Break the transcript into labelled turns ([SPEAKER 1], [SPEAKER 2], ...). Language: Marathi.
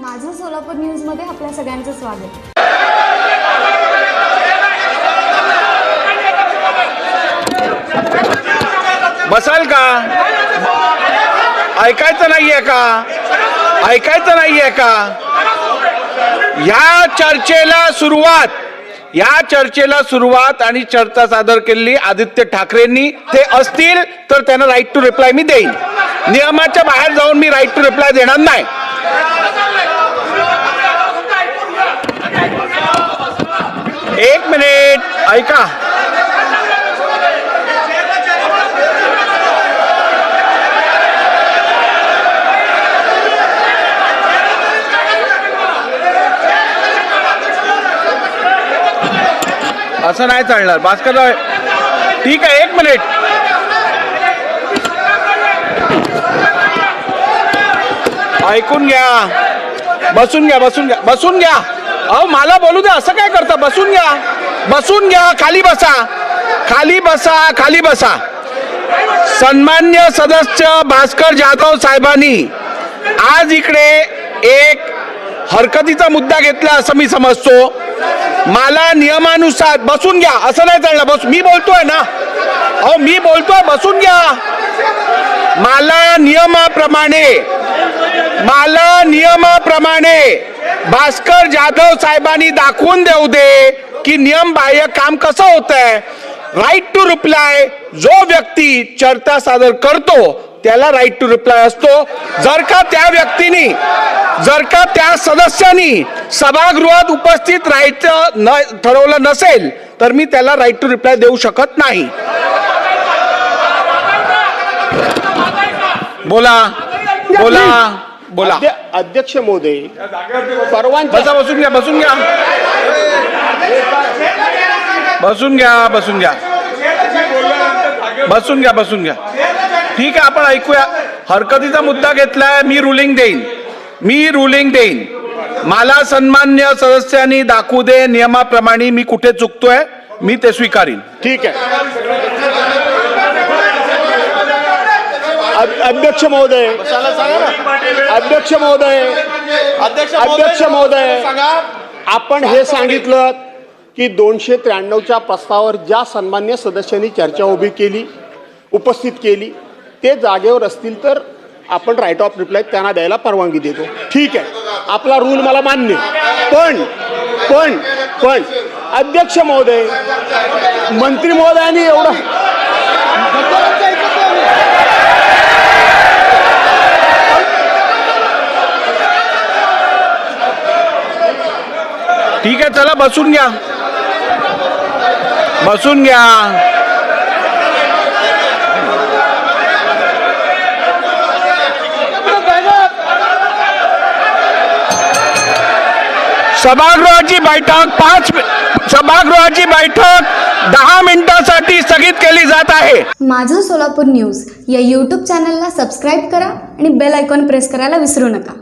[SPEAKER 1] माझं सोलापूर न्यूजमध्ये आपल्या सगळ्यांचं स्वागत.
[SPEAKER 2] बसाल का? ऐकायचं नाहीये का? ऐकायचं नाहीये का? या चर्चेला सुरुवात. या चर्चेला सुरुवात आणि चर्चा सादर केलेली आदित्य ठाकरेंनी. ते असतील तर त्यांना राईट टू रिप्लाय मी देईन. नियमाच्या बाहेर जाऊन मी राईट टू रिप्लाय देणार नाही एक मिनिट ऐका. असं नाही चालणार. भास्कर ठीक आहे एक मिनिट. ऐकून घ्या. बसून घ्या बसून घ्या बसून घ्या. अहो मला बोलू द्या. असं काय करता? बसून घ्या. बसून घ्या खाली बसा. खाली बसा खाली बसा. सन्मान्य सदस्य भास्कर जाधव साहेबांनी आज इकडे एक हरकतीचा मुद्दा घेतला असं मी समजतो. मला नियमानुसार बसून घ्या. असं नाही चाललं बस मी बोलतोय ना? अहो मी बोलतोय बसून घ्या. मला नियमाप्रमाणे मला नियमाप्रमाणे भास्कर जाधव साहेबांनी दाखवून देऊ दे. की नियम बाह्य काम कसं होत आहे राईट टू रिप्लाय जो व्यक्ती चर्चा सादर करतो त्याला राईट टू रिप्लाय असतो. जर का त्या व्यक्तीने जर का त्या सदस्यांनी सभागृहात उपस्थित राहायचं न ठरवलं नसेल तर मी त्याला राईट टू रिप्लाय देऊ शकत नाही. बोला बोला बोला.
[SPEAKER 3] अध्य- अध्यक्ष महोदय परवानच्या
[SPEAKER 2] बसा बसून घ्या बसून घ्या. बसून घ्या बसून घ्या. बसून घ्या बसून घ्या. ठीक आहे आपण ऐकूया. हरकतीचा मुद्दा घेतलाय मी रुलिंग देईन. मी रुलिंग देईन. मला सन्मान्य सदस्यांनी दाखवू दे नियमाप्रमाणे मी कुठे चुकतोय मी ते स्वीकारीन.
[SPEAKER 3] ठीक आहे. अध- अध्यक्ष महोदय अध्यक्ष महोदय अध्यक्ष महोदय आपण हे सांगितलं की दोनशे त्र्याण्णवच्या प्रस्तावावर ज्या सन्मान्य सदस्यांनी चर्चा उभी केली उपस्थित केली ते जागेवर असतील तर आपण राईट ऑफ रिप्लाय त्यांना द्यायला परवानगी देतो. ठीक आहे. आपला रूल मला मान्य पण पण पण अध्यक्ष महोदय मंत्री महोदयांनी एवढं
[SPEAKER 2] ठीक आहे चला बसून घ्या. बसून घ्या. सभागृहाची बैठक पाच सभागृहाची बैठक दहा मिनिटांसाठी स्थगित केली जात आहे.
[SPEAKER 1] माझं सोलापूर न्यूज या यूट्यूब चॅनलला सबस्क्राईब करा आणि बेल आयकॉन प्रेस करायला विसरू नका.